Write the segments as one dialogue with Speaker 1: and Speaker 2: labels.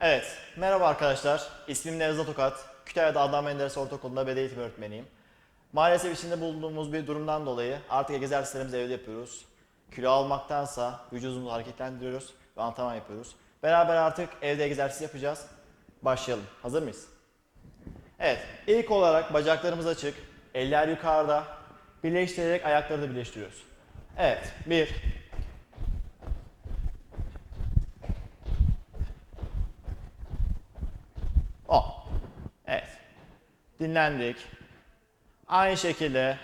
Speaker 1: Evet, merhaba arkadaşlar. İsmim Nevzat Tokat. Kütahya'da Adnan Menderes Ortaokulu'nda beden eğitimi öğretmeniyim. Maalesef içinde bulunduğumuz bir durumdan dolayı artık egzersizlerimizi evde yapıyoruz. Kilo almaktansa vücudumuzu hareketlendiriyoruz ve antrenman yapıyoruz. Beraber artık evde egzersiz yapacağız. Başlayalım. Hazır mıyız? Evet, ilk olarak bacaklarımız açık, eller yukarıda, birleştirerek ayakları da birleştiriyoruz. Evet, bir, O. Evet. Dinlendik. Aynı şekilde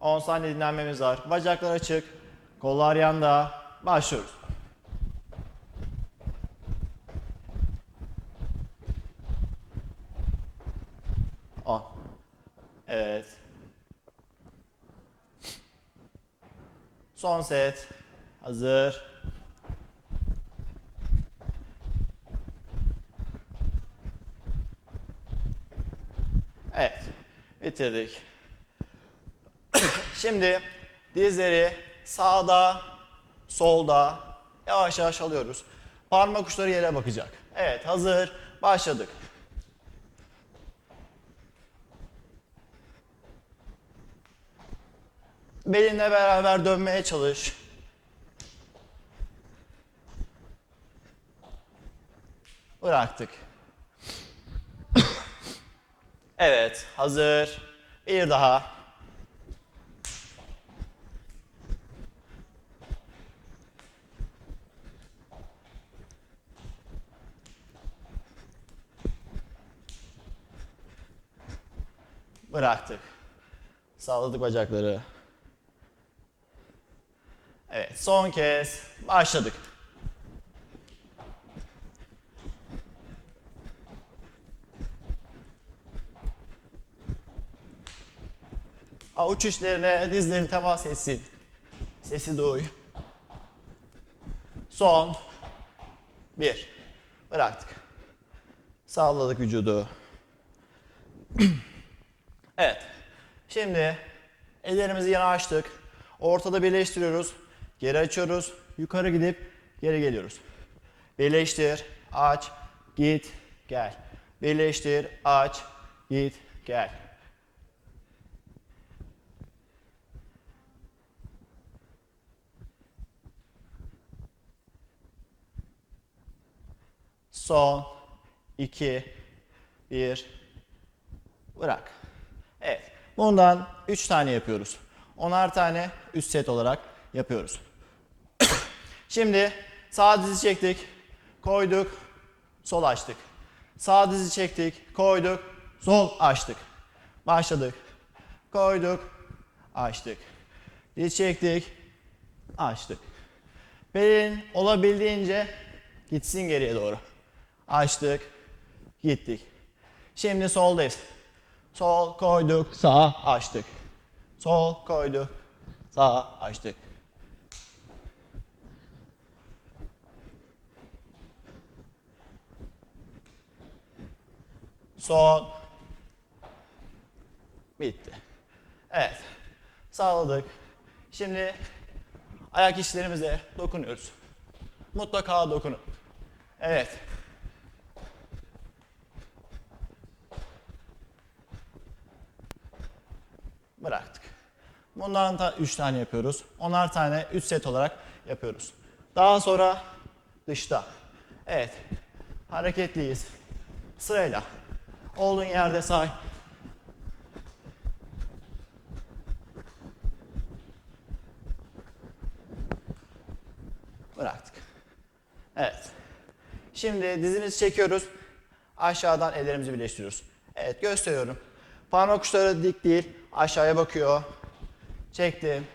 Speaker 1: 10 saniye dinlenmemiz var. Bacaklar açık. Kollar yanda. Başlıyoruz. On. Evet. Son set. Hazır. Evet. Bitirdik. Şimdi dizleri sağda, solda yavaş yavaş alıyoruz. Parmak uçları yere bakacak. Evet, hazır. Başladık. Belinle beraber dönmeye çalış. Bıraktık. Evet, hazır. Bir daha. Bıraktık. Sağladık bacakları. Evet, son kez başladık. Avuç içlerine dizlerini temas etsin. Sesi duy. Son. Bir. Bıraktık. Sağladık vücudu. evet. Şimdi ellerimizi yana açtık. Ortada birleştiriyoruz. Geri açıyoruz. Yukarı gidip geri geliyoruz. Birleştir, aç, git, gel. Birleştir, aç, git, gel. Son, iki, bir, bırak. Evet, bundan üç tane yapıyoruz. Onar tane üst set olarak yapıyoruz. Şimdi sağ dizi çektik, koyduk, sol açtık. Sağ dizi çektik, koyduk, sol açtık. Başladık. Koyduk, açtık. Diz çektik, açtık. Belin olabildiğince gitsin geriye doğru. Açtık, gittik. Şimdi soldayız. Sol koyduk, sağ açtık. Sol koyduk, sağ açtık. Son. Bitti. Evet. Sağladık. Şimdi ayak içlerimize dokunuyoruz. Mutlaka dokunun. Evet. Bıraktık. Bundan da 3 tane yapıyoruz. Onar tane 3 set olarak yapıyoruz. Daha sonra dışta. Evet. Hareketliyiz. Sırayla. Olduğun yerde say. Bıraktık. Evet. Şimdi dizimizi çekiyoruz. Aşağıdan ellerimizi birleştiriyoruz. Evet gösteriyorum. Parmak uçları dik değil. Aşağıya bakıyor. Çektim.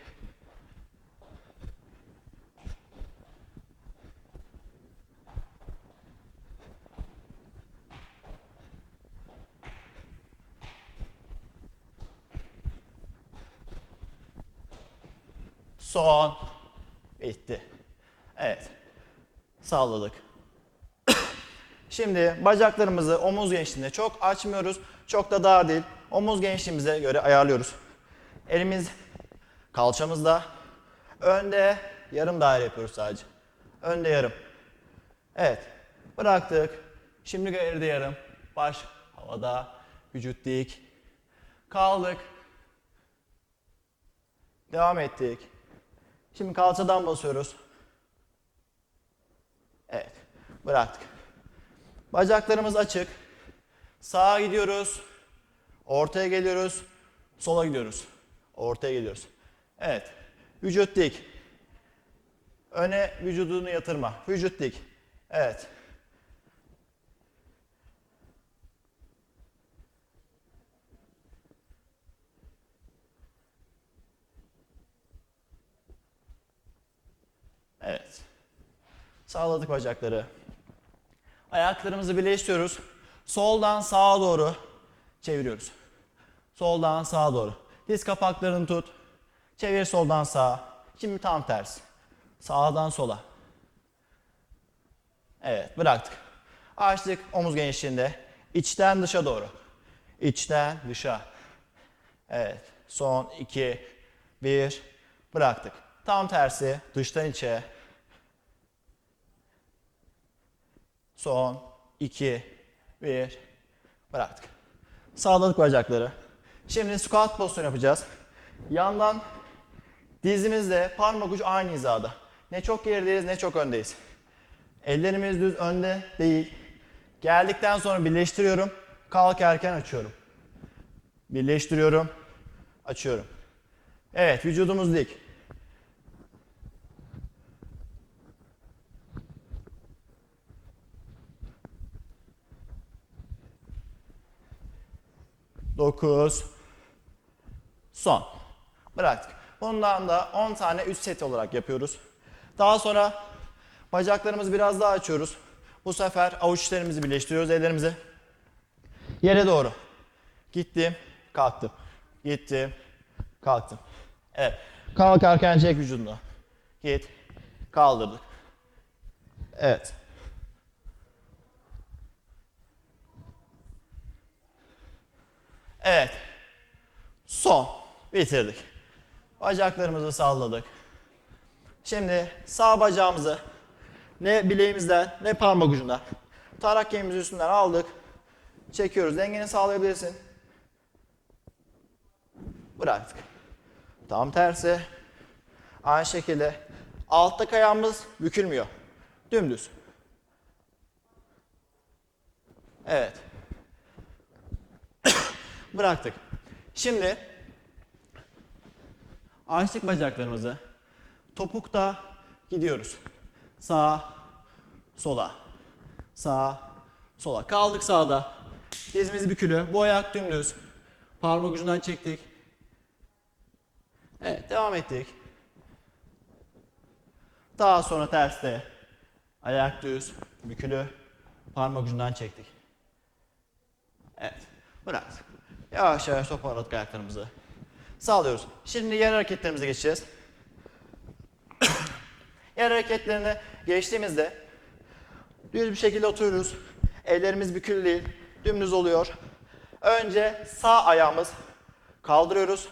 Speaker 1: Son. Bitti. Evet. Sağladık. Şimdi bacaklarımızı omuz genişliğinde çok açmıyoruz. Çok da dar değil. Omuz genişliğimize göre ayarlıyoruz. Elimiz kalçamızda. Önde yarım daire yapıyoruz sadece. Önde yarım. Evet. Bıraktık. Şimdi geride yarım. Baş havada. Vücut dik. Kaldık. Devam ettik. Şimdi kalçadan basıyoruz. Evet. Bıraktık. Bacaklarımız açık. Sağa gidiyoruz. Ortaya geliyoruz. Sola gidiyoruz. Ortaya geliyoruz. Evet. Vücut dik. Öne vücudunu yatırma. Vücut dik. Evet. Evet. Sağladık bacakları. Ayaklarımızı birleştiriyoruz. Soldan sağa doğru çeviriyoruz. Soldan sağa doğru. Diz kapaklarını tut. Çevir soldan sağa. Şimdi tam tersi. Sağdan sola. Evet bıraktık. Açtık omuz genişliğinde. İçten dışa doğru. İçten dışa. Evet. Son 2 1 bıraktık. Tam tersi dıştan içe. Son 2 1 bıraktık. Sağladık bacakları. Şimdi squat pozisyonu yapacağız. Yandan dizimizle parmak ucu aynı hizada. Ne çok gerideyiz ne çok öndeyiz. Ellerimiz düz önde değil. Geldikten sonra birleştiriyorum. Kalkarken açıyorum. Birleştiriyorum. Açıyorum. Evet vücudumuz dik. Dokuz. Son. Bıraktık. Bundan da 10 tane üst set olarak yapıyoruz. Daha sonra bacaklarımızı biraz daha açıyoruz. Bu sefer avuç içlerimizi birleştiriyoruz ellerimizi. Yere doğru. Gittim, kalktım. Gittim, kalktım. Evet. Kalkarken çek vücudunu. Git, kaldırdık. Evet. Evet. Son. Bitirdik. Bacaklarımızı salladık. Şimdi sağ bacağımızı ne bileğimizden ne parmak ucundan tarak kemiğimizin üstünden aldık. Çekiyoruz. Dengeni sağlayabilirsin. Bıraktık. Tam tersi. Aynı şekilde alttaki ayağımız bükülmüyor. Dümdüz. Evet. Bıraktık. Şimdi açtık bacaklarımızı. Topukta gidiyoruz. Sağa, sola. Sağa, sola. Kaldık sağda. Dizimiz bükülü. Bu ayak dümdüz. Parmak ucundan çektik. Evet, devam ettik. Daha sonra terste. Ayak düz, bükülü. Parmak ucundan çektik. Evet, bıraktık. Yavaş yavaş toparladık ayaklarımızı. Sağlıyoruz. Şimdi yer hareketlerimize geçeceğiz. yer hareketlerine geçtiğimizde düz bir şekilde oturuyoruz. Ellerimiz bükülü değil, dümdüz oluyor. Önce sağ ayağımız kaldırıyoruz,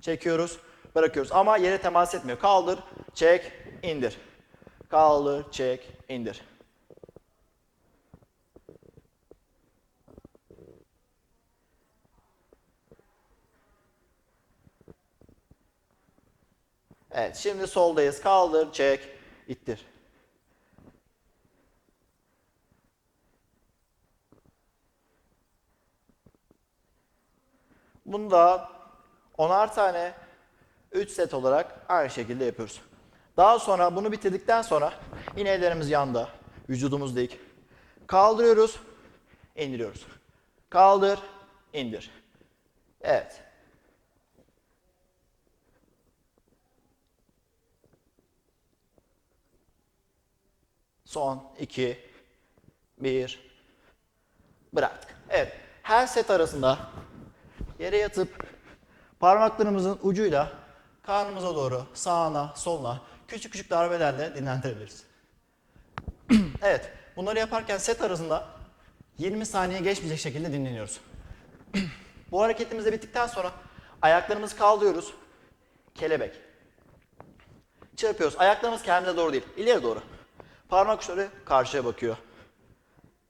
Speaker 1: çekiyoruz, bırakıyoruz. Ama yere temas etmiyor. Kaldır, çek, indir. Kaldır, çek, indir. Evet, şimdi soldayız. Kaldır, çek, ittir. Bunu da 10'ar tane 3 set olarak aynı şekilde yapıyoruz. Daha sonra bunu bitirdikten sonra yine ellerimiz yanda, vücudumuz dik. Kaldırıyoruz, indiriyoruz. Kaldır, indir. Evet. Son 2 1 bıraktık. Evet. Her set arasında yere yatıp parmaklarımızın ucuyla karnımıza doğru sağına, soluna küçük küçük darbelerle dinlendirebiliriz. evet. Bunları yaparken set arasında 20 saniye geçmeyecek şekilde dinleniyoruz. Bu hareketimiz de bittikten sonra ayaklarımızı kaldırıyoruz. Kelebek. Çırpıyoruz. Ayaklarımız kendimize doğru değil. ileri doğru. Parmak uçları karşıya bakıyor.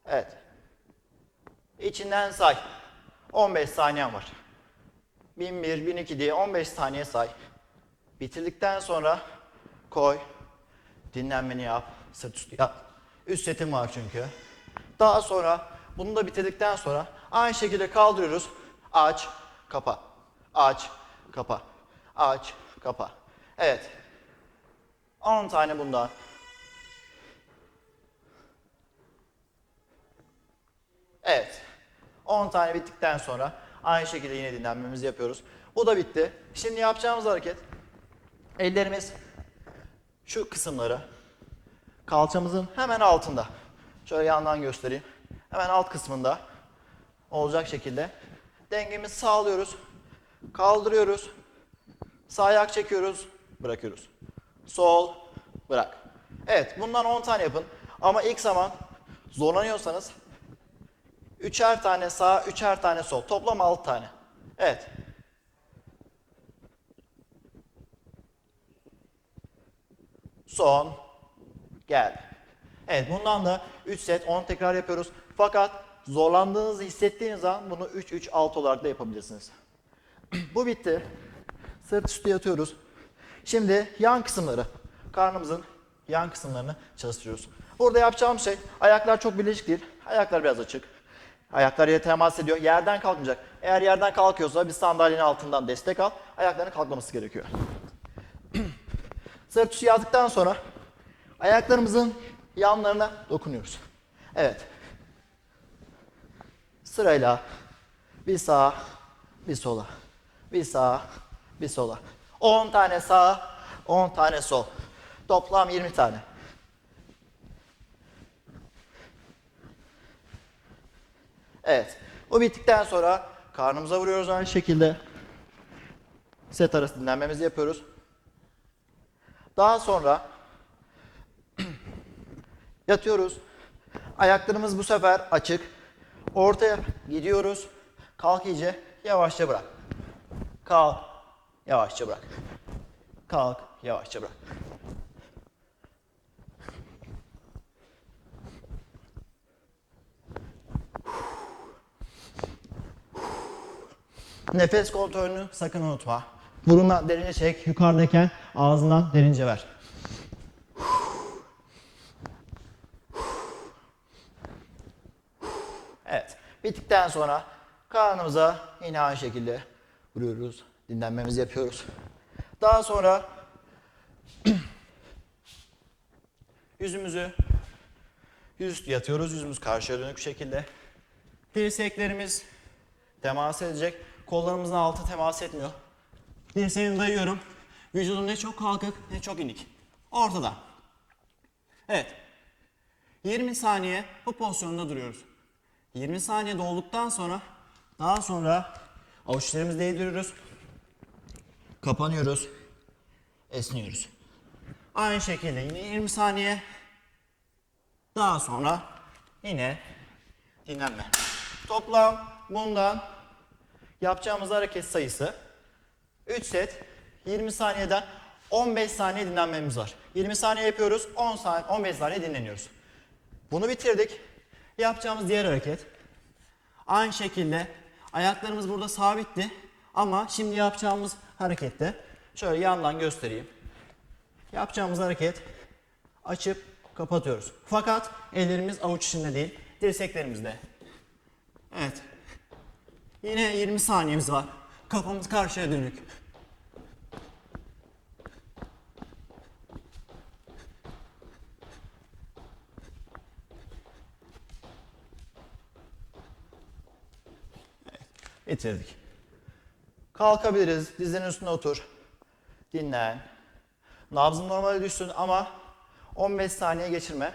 Speaker 1: Evet. İçinden say. 15 saniyen var. 1001, 1002 diye 15 saniye say. Bitirdikten sonra koy. Dinlenmeni yap. Sırt üstü yap. Üst setim var çünkü. Daha sonra bunu da bitirdikten sonra aynı şekilde kaldırıyoruz. Aç, kapa. Aç, kapa. Aç, kapa. Evet. 10 tane bundan. Evet. 10 tane bittikten sonra aynı şekilde yine dinlenmemizi yapıyoruz. Bu da bitti. Şimdi yapacağımız hareket ellerimiz şu kısımları kalçamızın hemen altında. Şöyle yandan göstereyim. Hemen alt kısmında olacak şekilde dengemizi sağlıyoruz. Kaldırıyoruz. Sağ ayak çekiyoruz, bırakıyoruz. Sol, bırak. Evet, bundan 10 tane yapın. Ama ilk zaman zorlanıyorsanız üçer tane sağ, üçer tane sol. Toplam 6 tane. Evet. Son. Gel. Evet bundan da 3 set 10 tekrar yapıyoruz. Fakat zorlandığınızı hissettiğiniz zaman bunu 3-3-6 olarak da yapabilirsiniz. Bu bitti. Sırt üstü yatıyoruz. Şimdi yan kısımları, karnımızın yan kısımlarını çalıştırıyoruz. Burada yapacağım şey, ayaklar çok birleşik değil. Ayaklar biraz açık. Ayaklar yere temas ediyor. Yerden kalkmayacak. Eğer yerden kalkıyorsa bir sandalyenin altından destek al. Ayakların kalkmaması gerekiyor. Sırt üstü yattıktan sonra ayaklarımızın yanlarına dokunuyoruz. Evet. Sırayla bir sağa, bir sola. Bir sağa, bir sola. 10 tane sağ, 10 tane sol. Toplam 20 tane. Evet. O bittikten sonra karnımıza vuruyoruz aynı şekilde. Set arası dinlenmemizi yapıyoruz. Daha sonra yatıyoruz. Ayaklarımız bu sefer açık. Ortaya gidiyoruz. Kalk iyice. Yavaşça bırak. Kalk. Yavaşça bırak. Kalk. Yavaşça bırak. Nefes kontrolünü sakın unutma. Burundan derince çek. Yukarıdayken ağzından derince ver. Evet. Bittikten sonra karnımıza yine aynı şekilde vuruyoruz. Dinlenmemizi yapıyoruz. Daha sonra yüzümüzü yüzüstü yatıyoruz. Yüzümüz karşıya dönük şekilde. Dirseklerimiz temas edecek. Kollarımızın altı temas etmiyor. Dirseğimi dayıyorum. Vücudum ne çok kalkık ne çok inik. Ortada. Evet. 20 saniye bu pozisyonda duruyoruz. 20 saniye dolduktan sonra daha sonra avuçlarımızı değdiriyoruz. Kapanıyoruz. Esniyoruz. Aynı şekilde yine 20 saniye. Daha sonra yine dinlenme. Toplam bundan yapacağımız hareket sayısı 3 set 20 saniyeden 15 saniye dinlenmemiz var. 20 saniye yapıyoruz, 10 saniye, 15 saniye dinleniyoruz. Bunu bitirdik. Yapacağımız diğer hareket. Aynı şekilde ayaklarımız burada sabitti. Ama şimdi yapacağımız harekette şöyle yandan göstereyim. Yapacağımız hareket açıp kapatıyoruz. Fakat ellerimiz avuç içinde değil, dirseklerimizde. Evet. Yine 20 saniyemiz var. Kafamız karşıya dönük. Bitirdik. Kalkabiliriz. Dizlerin üstüne otur. Dinlen. Nabzın normale düşsün ama 15 saniye geçirme.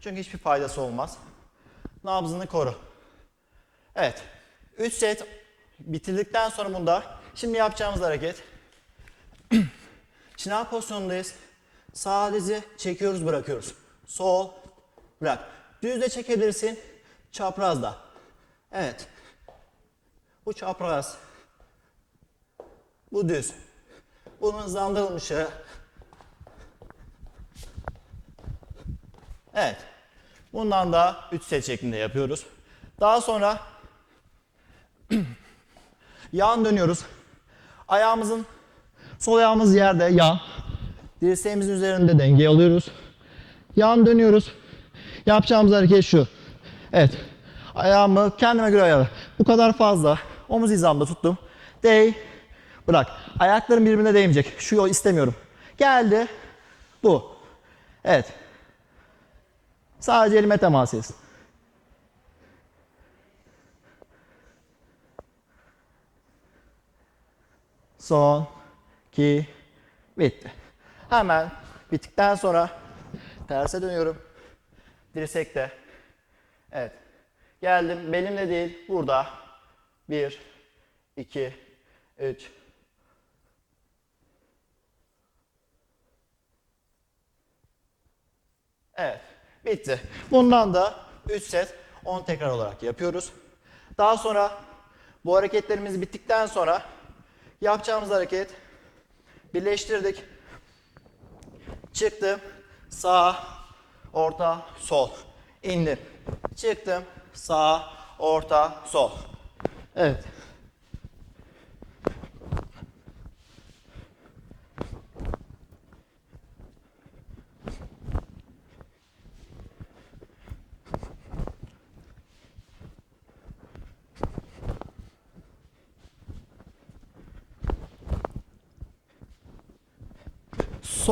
Speaker 1: Çünkü hiçbir faydası olmaz. Nabzını koru. Evet. 3 set bitirdikten sonra bunda şimdi yapacağımız hareket. Şınav pozisyonundayız. Sağ dizi çekiyoruz bırakıyoruz. Sol bırak. Düz de çekebilirsin. Çapraz da. Evet. Bu çapraz. Bu düz. Bunun hızlandırılmışı. Evet. Bundan da 3 set şeklinde yapıyoruz. Daha sonra Yan dönüyoruz. Ayağımızın sol ayağımız yerde yan. Dirseğimizin üzerinde denge alıyoruz. Yan dönüyoruz. Yapacağımız hareket şu. Evet. Ayağımı kendime göre ayarla. Bu kadar fazla. Omuz hizamda tuttum. Değ. Bırak. Ayaklarım birbirine değmeyecek. Şu yol istemiyorum. Geldi. Bu. Evet. Sadece elime temas etsin. Son. 2. Bitti. Hemen bittikten sonra terse dönüyorum. Dirsekte. Evet. Geldim. Belimle değil. Burada. 1, 2, 3, Evet, bitti. Bundan da 3 set 10 tekrar olarak yapıyoruz. Daha sonra bu hareketlerimiz bittikten sonra yapacağımız hareket birleştirdik. Çıktım, sağ, orta, sol. İndim. Çıktım, sağ, orta, sol. Evet.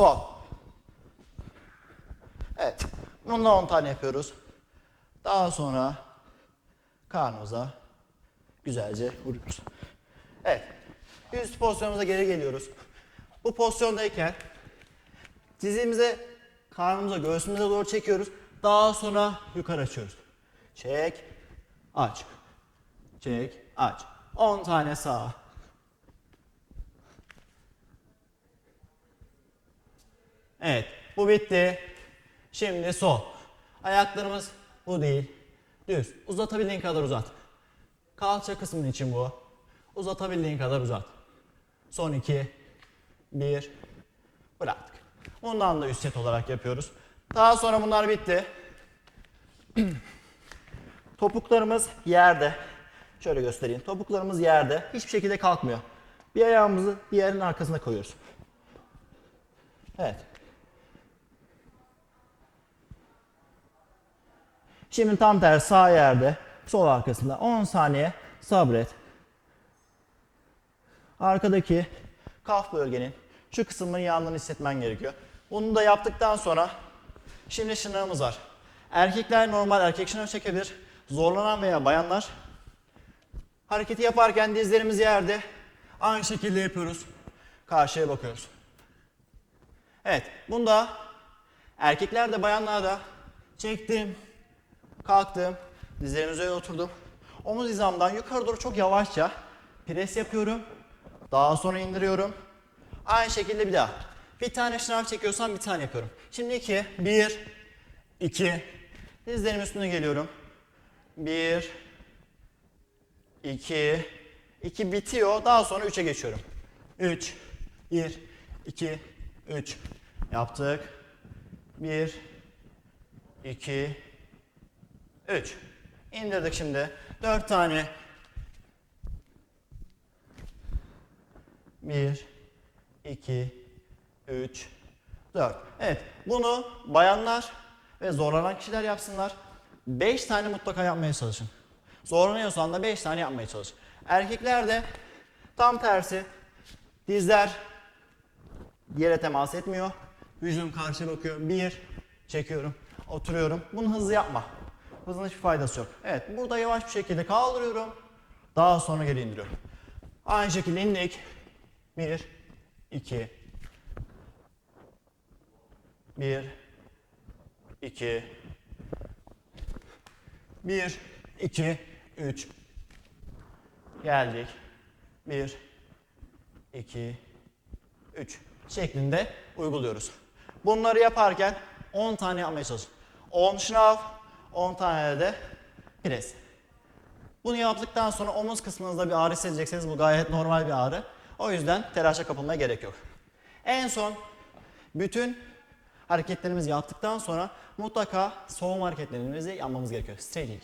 Speaker 1: Sol. Evet. Bundan 10 tane yapıyoruz. Daha sonra karnımıza güzelce vuruyoruz. Evet. Üst pozisyonumuza geri geliyoruz. Bu pozisyondayken dizimize, karnımıza, göğsümüze doğru çekiyoruz. Daha sonra yukarı açıyoruz. Çek, aç. Çek, aç. 10 tane sağ. Evet, bu bitti. Şimdi sol. Ayaklarımız bu değil. Düz. Uzatabildiğin kadar uzat. Kalça kısmın için bu. Uzatabildiğin kadar uzat. Son iki. Bir. Bıraktık. Bundan da üst set olarak yapıyoruz. Daha sonra bunlar bitti. Topuklarımız yerde. Şöyle göstereyim. Topuklarımız yerde. Hiçbir şekilde kalkmıyor. Bir ayağımızı diğerinin arkasına koyuyoruz. Evet. Şimdi tam tersi sağ yerde, sol arkasında 10 saniye sabret. Arkadaki kaf bölgenin şu kısmının yandığını hissetmen gerekiyor. Bunu da yaptıktan sonra şimdi şınavımız var. Erkekler normal erkek şınav çekebilir. Zorlanan veya bayanlar hareketi yaparken dizlerimiz yerde. Aynı şekilde yapıyoruz. Karşıya bakıyoruz. Evet, bunda erkekler de bayanlar da çektim, kalktım, dizlerim üzerine oturdum. Omuz hizamdan yukarı doğru çok yavaşça pres yapıyorum. Daha sonra indiriyorum. Aynı şekilde bir daha. Bir tane şınav çekiyorsam bir tane yapıyorum. Şimdi iki, bir, iki. Dizlerim üstüne geliyorum. Bir, iki, iki bitiyor. Daha sonra üçe geçiyorum. Üç, bir, iki, üç. Yaptık. Bir, iki, üç. İndirdik şimdi. Dört tane. Bir, iki, üç, dört. Evet, bunu bayanlar ve zorlanan kişiler yapsınlar. Beş tane mutlaka yapmaya çalışın. Zorlanıyorsan da beş tane yapmaya çalış. Erkekler de tam tersi. Dizler yere temas etmiyor. Vücudum karşıya bakıyor. Bir, çekiyorum, oturuyorum. Bunu hızlı yapma. Hızın hiçbir faydası yok. Evet, burada yavaş bir şekilde kaldırıyorum. Daha sonra geri indiriyorum. Aynı şekilde indik. Bir, iki, bir, iki, bir, iki, üç. Geldik. Bir, iki, üç şeklinde uyguluyoruz. Bunları yaparken 10 tane yapmaya çalışın. 10 şınav, 10 tane de pres. Bunu yaptıktan sonra omuz kısmınızda bir ağrı hissedeceksiniz. Bu gayet normal bir ağrı. O yüzden telaşa kapılmaya gerek yok. En son bütün hareketlerimizi yaptıktan sonra mutlaka soğuma hareketlerimizi yapmamız gerekiyor. Stretching.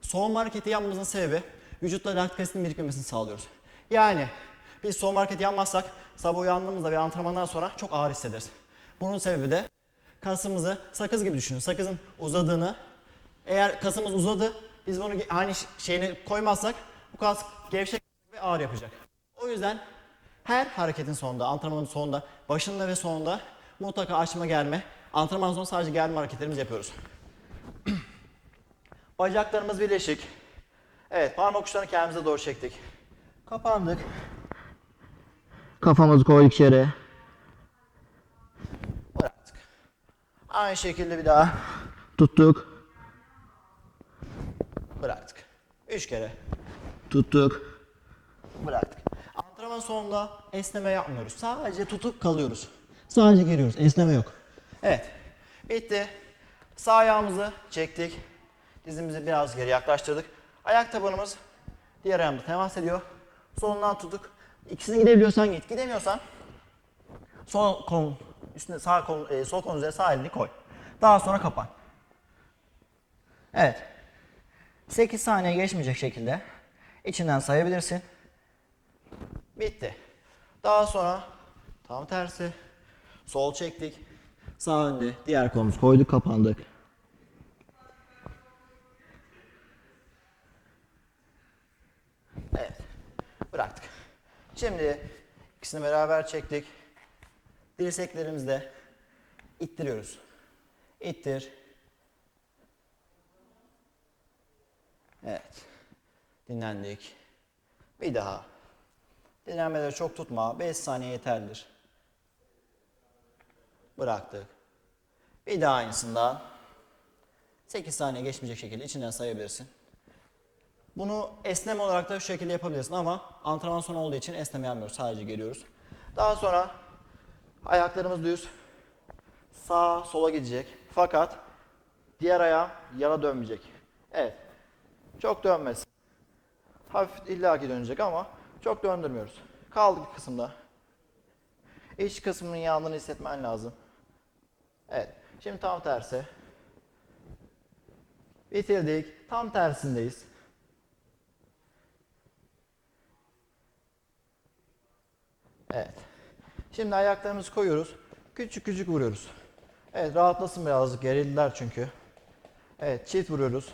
Speaker 1: Soğuma hareketi yapmamızın sebebi vücutta asitin birikmemesini sağlıyoruz. Yani biz son hareket yapmazsak sabah uyandığımızda ve antrenmandan sonra çok ağır hissederiz. Bunun sebebi de kasımızı sakız gibi düşünün. Sakızın uzadığını eğer kasımız uzadı biz bunu aynı ş- şeyini koymazsak bu kas gevşek ve ağır yapacak. O yüzden her hareketin sonunda, antrenmanın sonunda, başında ve sonunda mutlaka açma gelme. Antrenman sonunda sadece gelme hareketlerimizi yapıyoruz. Bacaklarımız birleşik. Evet, parmak uçlarını kendimize doğru çektik. Kapandık. Kafamızı koyduk yere. Bıraktık. Aynı şekilde bir daha tuttuk. Bıraktık. Üç kere. Tuttuk. Bıraktık. Antrenman sonunda esneme yapmıyoruz. Sadece tutup kalıyoruz. Sadece geliyoruz. Esneme yok. Evet. Bitti. Sağ ayağımızı çektik. Dizimizi biraz geri yaklaştırdık. Ayak tabanımız diğer ayağımda temas ediyor. Solundan tutuk. İkisini gidebiliyorsan git. Gidemiyorsan sol kolun üstüne sağ kol, e, sol kolun üzerine sağ elini koy. Daha sonra kapan. Evet. 8 saniye geçmeyecek şekilde içinden sayabilirsin. Bitti. Daha sonra tam tersi sol çektik. Sağ önde diğer kolumuzu koyduk kapandık. Evet. Bıraktık. Şimdi ikisini beraber çektik. Dirseklerimizle ittiriyoruz. İttir. Evet. Dinlendik. Bir daha. Dinlenmeleri çok tutma. 5 saniye yeterlidir. Bıraktık. Bir daha aynısından. 8 saniye geçmeyecek şekilde içinden sayabilirsin. Bunu esneme olarak da şu şekilde yapabilirsin ama antrenman sonu olduğu için esneme yapmıyoruz. Sadece geliyoruz. Daha sonra ayaklarımız düz. Sağ sola gidecek. Fakat diğer ayağım yana dönmeyecek. Evet. Çok dönmesin. Hafif illaki dönecek ama çok döndürmüyoruz. Kaldık kısımda. İç kısmının yandığını hissetmen lazım. Evet. Şimdi tam tersi. Bitirdik. Tam tersindeyiz. Evet. Şimdi ayaklarımızı koyuyoruz. Küçük küçük vuruyoruz. Evet rahatlasın birazcık. Gerildiler çünkü. Evet çift vuruyoruz.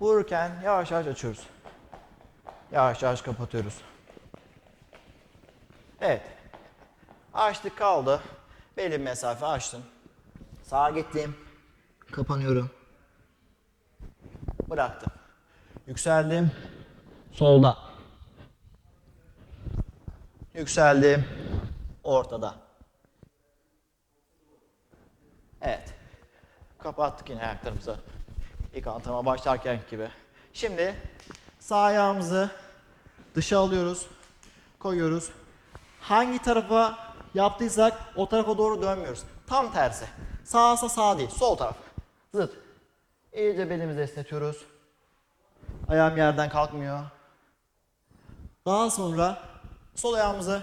Speaker 1: Vururken yavaş yavaş açıyoruz. Yavaş yavaş kapatıyoruz. Evet. Açtık kaldı. Belli mesafe açtım. Sağa gittim. Kapanıyorum. Bıraktım. Yükseldim. Solda. Yükseldim. Ortada. Evet. Kapattık yine ayaklarımızı. İlk antrenman başlarken gibi. Şimdi sağ ayağımızı dışa alıyoruz. Koyuyoruz. Hangi tarafa yaptıysak o tarafa doğru dönmüyoruz. Tam tersi. Sağsa sağ değil. Sol taraf. Zıt. İyice belimizi esnetiyoruz. Ayağım yerden kalkmıyor. Daha sonra sol ayağımızı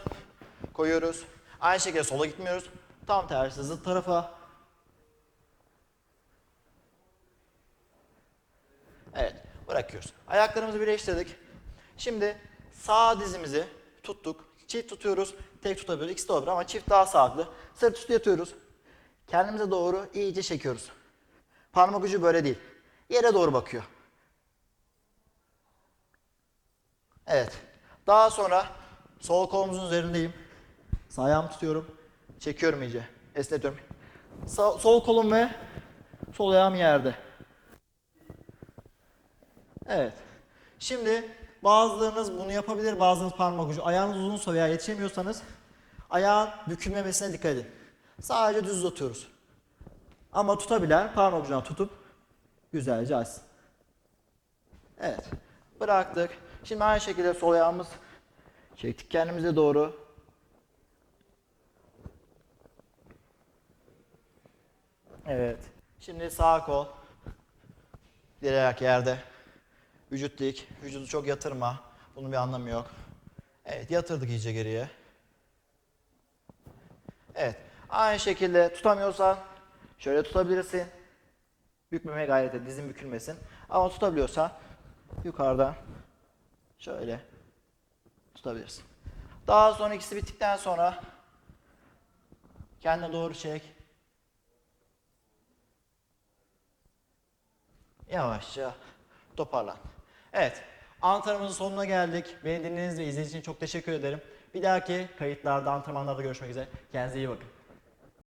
Speaker 1: koyuyoruz. Aynı şekilde sola gitmiyoruz. Tam tersi zıt tarafa. Evet, bırakıyoruz. Ayaklarımızı birleştirdik. Şimdi sağ dizimizi tuttuk. Çift tutuyoruz. Tek tutabiliyoruz. İkisi de olabilir ama çift daha sağlıklı. Sırt üstü yatıyoruz. Kendimize doğru iyice çekiyoruz. Parmak ucu böyle değil. Yere doğru bakıyor. Evet. Daha sonra sol kolumuzun üzerindeyim. Sağ ayağımı tutuyorum. Çekiyorum iyice. Esnetiyorum. Sağ- sol kolum ve sol ayağım yerde. Evet. Şimdi bazılarınız bunu yapabilir, bazılarınız parmak ucu. Ayağınız uzunsa veya yetişemiyorsanız ayağın bükülmemesine dikkat edin. Sadece düz uzatıyoruz. Ama tutabilen parmak ucuna tutup güzelce açsın. Evet. Bıraktık. Şimdi aynı şekilde sol ayağımız çektik kendimize doğru. Evet. Şimdi sağ kol. Diğer ayak yerde. Vücut dik. Vücudu çok yatırma. Bunun bir anlamı yok. Evet yatırdık iyice geriye. Evet. Aynı şekilde tutamıyorsan şöyle tutabilirsin. Bükmemeye gayret et. Dizin bükülmesin. Ama tutabiliyorsan yukarıda Şöyle tutabilirsin. Daha sonra ikisi bittikten sonra kendine doğru çek. Yavaşça toparlan. Evet, antrenmanımızın sonuna geldik. Beni dinlediğiniz ve izlediğiniz için çok teşekkür ederim. Bir dahaki kayıtlarda, antrenmanlarda görüşmek üzere. Kendinize iyi bakın.